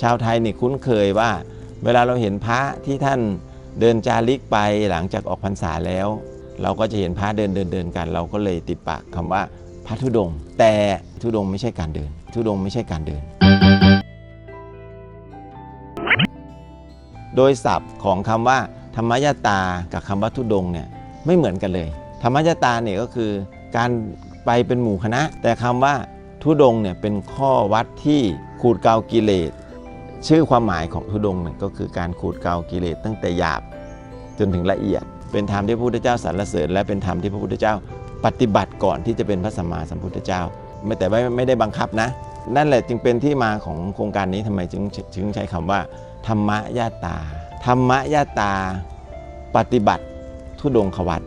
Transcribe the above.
ชาวไทยนี่คุ้นเคยว่า เวลาเราเห็นพระที่ท่านเดินจาริกไปหลังจากออกพรรษาแล้ว เราก็จะเห็นพระเดินเดินเดินกัน เราก็เลยติดปากคำว่าพระธุดง แต่ธุดงไม่ใช่การเดิน ธุดงไม่ใช่การเดิน โดยศัพท์ของคำว่า ธรรมยตากับคำว่าธุดงเนี่ยไม่เหมือนกันเลย ธรรมยตาเนี่ยก็คือการไปเป็นหมู่คณะ แต่คำว่าธุดงเนี่ยเป็นข้อวัดที่ขูดเกากิเลส ชื่อความหมายของธุดงค์เนี่ยก็คือการขูดเกลากิเลสตั้งแต่หยาบจนถึงละเอียด เป็นธรรมที่พระพุทธเจ้าสรรเสริญ และเป็นธรรมที่พระพุทธเจ้าปฏิบัติก่อนที่จะเป็นพระสัมมาสัมพุทธเจ้า ไม่แต่ไม่ไม่ได้บังคับนะ นั่นแหละจึงเป็นที่มาของโครงการนี้ทำไมจึงจึงใช้คำว่า ธรรมยาตา ธรรมยาตา ปฏิบัติทุดงควัต